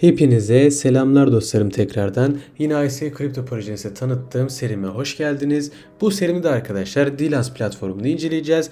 Hepinize selamlar dostlarım tekrardan. Yine IC Kripto Projesi tanıttığım serime hoş geldiniz. Bu serimde arkadaşlar Dilans platformunu inceleyeceğiz.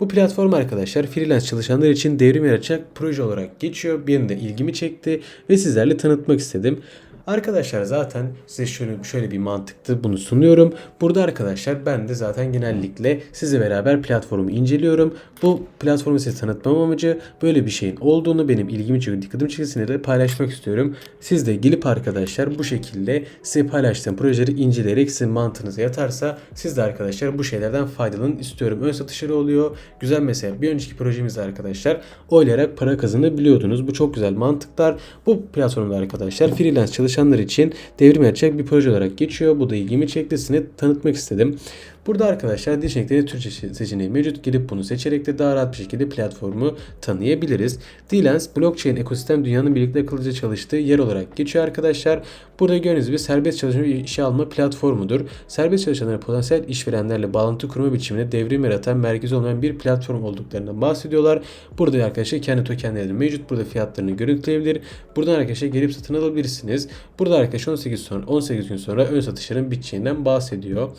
Bu platform arkadaşlar freelance çalışanlar için devrim yaratacak proje olarak geçiyor. Benim de ilgimi çekti ve sizlerle tanıtmak istedim. Arkadaşlar zaten size şöyle, şöyle bir mantıkta bunu sunuyorum. Burada arkadaşlar ben de zaten genellikle sizle beraber platformu inceliyorum. Bu platformu size tanıtmam amacı böyle bir şeyin olduğunu benim ilgimi çekiyor, dikkatimi çektiğini de paylaşmak istiyorum. Siz de gelip arkadaşlar bu şekilde size paylaştığım projeleri inceleyerek sizin mantığınıza yatarsa siz de arkadaşlar bu şeylerden faydalanın istiyorum. Ön satışları oluyor. Güzel mesela bir önceki projemizde arkadaşlar oylayarak para kazanabiliyordunuz. Bu çok güzel mantıklar. Bu platformda arkadaşlar freelance çalışanlar için devrim yaratacak bir proje olarak geçiyor. Bu da ilgimi çekti. Size tanıtmak istedim. Burada arkadaşlar dil seçenekleri Türkçe seçeneği mevcut. Gelip bunu seçerek de daha rahat bir şekilde platformu tanıyabiliriz. Dilens blockchain ekosistem dünyanın birlikte akıllıca çalıştığı yer olarak geçiyor arkadaşlar. Burada gördüğünüz gibi serbest çalışma ve işe alma platformudur. Serbest çalışanlara potansiyel işverenlerle bağlantı kurma biçimine devrim yaratan merkezi olmayan bir platform olduklarından bahsediyorlar. Burada arkadaşlar kendi tokenleri mevcut. Burada fiyatlarını görüntüleyebilir. Buradan arkadaşlar gelip satın alabilirsiniz. Burada arkadaşlar 18 sonra 18 gün sonra ön satışların biteceğinden bahsediyor.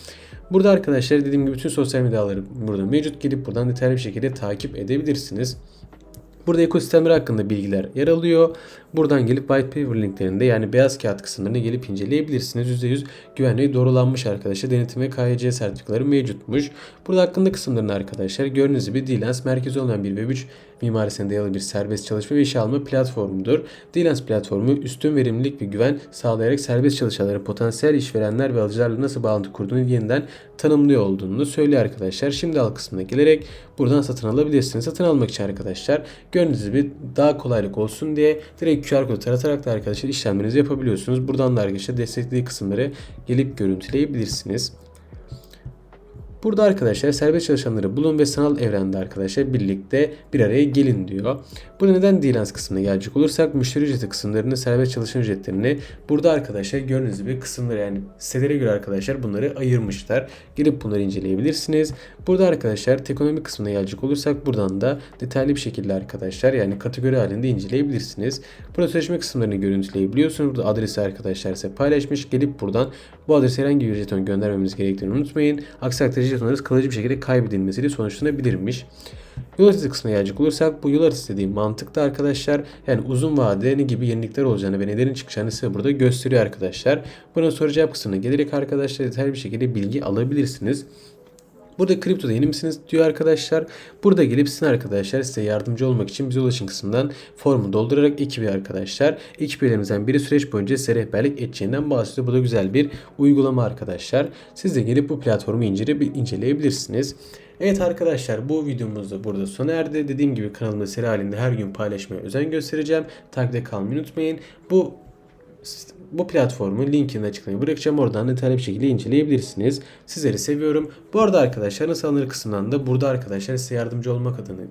Burada arkadaşlar dediğim gibi bütün sosyal medyaları burada mevcut. Gelip buradan detaylı bir şekilde takip edebilirsiniz. Burada ekosistemler hakkında bilgiler yer alıyor. Buradan gelip white paper linklerinde yani beyaz kağıt kısımlarını gelip inceleyebilirsiniz. %100 güvenliği doğrulanmış arkadaşlar. Denetim ve KYC sertifikaları mevcutmuş. Burada hakkında kısımlarını arkadaşlar gördüğünüz gibi Dilens merkezi olmayan bir Web3 mimarisine dayalı bir serbest çalışma ve işe alma platformudur. Dilens platformu üstün verimlilik ve güven sağlayarak serbest çalışanların potansiyel işverenler ve alıcılarla nasıl bağlantı kurduğunu yeniden tanımlıyor olduğunu söylüyor arkadaşlar. Şimdi al kısmına gelerek buradan satın alabilirsiniz. Satın almak için arkadaşlar gördüğünüz gibi daha kolaylık olsun diye direkt QR kodu taratarak da arkadaşlar işlemlerinizi yapabiliyorsunuz. Buradan da arkadaşlar desteklediği kısımları gelip görüntüleyebilirsiniz. Burada arkadaşlar serbest çalışanları bulun ve sanal evrende arkadaşlar birlikte bir araya gelin diyor. Burada neden Dilans kısmına gelecek olursak müşteri ücreti kısımlarını serbest çalışan ücretlerini burada arkadaşlar gördüğünüz gibi kısımları yani sitelere göre arkadaşlar bunları ayırmışlar. Gelip bunları inceleyebilirsiniz. Burada arkadaşlar ekonomi kısmına gelecek olursak buradan da detaylı bir şekilde arkadaşlar yani kategori halinde inceleyebilirsiniz. Burada sözleşme kısımlarını görüntüleyebiliyorsunuz. Burada adresi arkadaşlar size paylaşmış. Gelip buradan bu adrese herhangi bir jeton göndermemiz gerektiğini unutmayın. Aksi jetonlarınız kalıcı bir şekilde kaybedilmesiyle sonuçlanabilirmiş. Yol haritası kısmına gelecek olursak bu yol haritası dediğim mantıkta arkadaşlar yani uzun vade ne gibi yenilikler olacağını ve nelerin çıkacağını size burada gösteriyor arkadaşlar. Buna soru cevap kısmına gelerek arkadaşlar detaylı bir şekilde bilgi alabilirsiniz. Burada kriptoda yeni misiniz diyor arkadaşlar. Burada gelip sizin arkadaşlar size yardımcı olmak için bize ulaşın kısmından formu doldurarak ekibi arkadaşlar. Ekip üyelerimizden biri süreç boyunca size rehberlik edeceğinden bahsediyor. Bu da güzel bir uygulama arkadaşlar. Siz de gelip bu platformu incele, inceleyebilirsiniz. Evet arkadaşlar bu videomuz da burada sona erdi. Dediğim gibi kanalımda seri halinde her gün paylaşmaya özen göstereceğim. Takipte kalmayı unutmayın. Bu bu platformu linkini açıklamaya bırakacağım. Oradan detaylı bir şekilde inceleyebilirsiniz. Sizleri seviyorum. Bu arada arkadaşlar nasıl alınır kısmından da burada arkadaşlar size yardımcı olmak adına,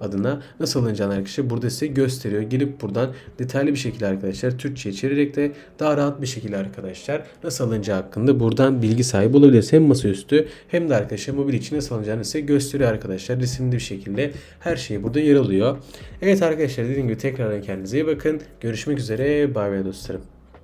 adına nasıl alınacağını arkadaşlar burada size gösteriyor. Gelip buradan detaylı bir şekilde arkadaşlar Türkçe içererek de daha rahat bir şekilde arkadaşlar nasıl alınacağı hakkında buradan bilgi sahibi olabilirsiniz. Hem masaüstü hem de arkadaşlar mobil için nasıl alınacağını size gösteriyor arkadaşlar. Resimli bir şekilde her şey burada yer alıyor. Evet arkadaşlar dediğim gibi tekrardan kendinize iyi bakın. Görüşmek üzere. Bay bay dostlarım.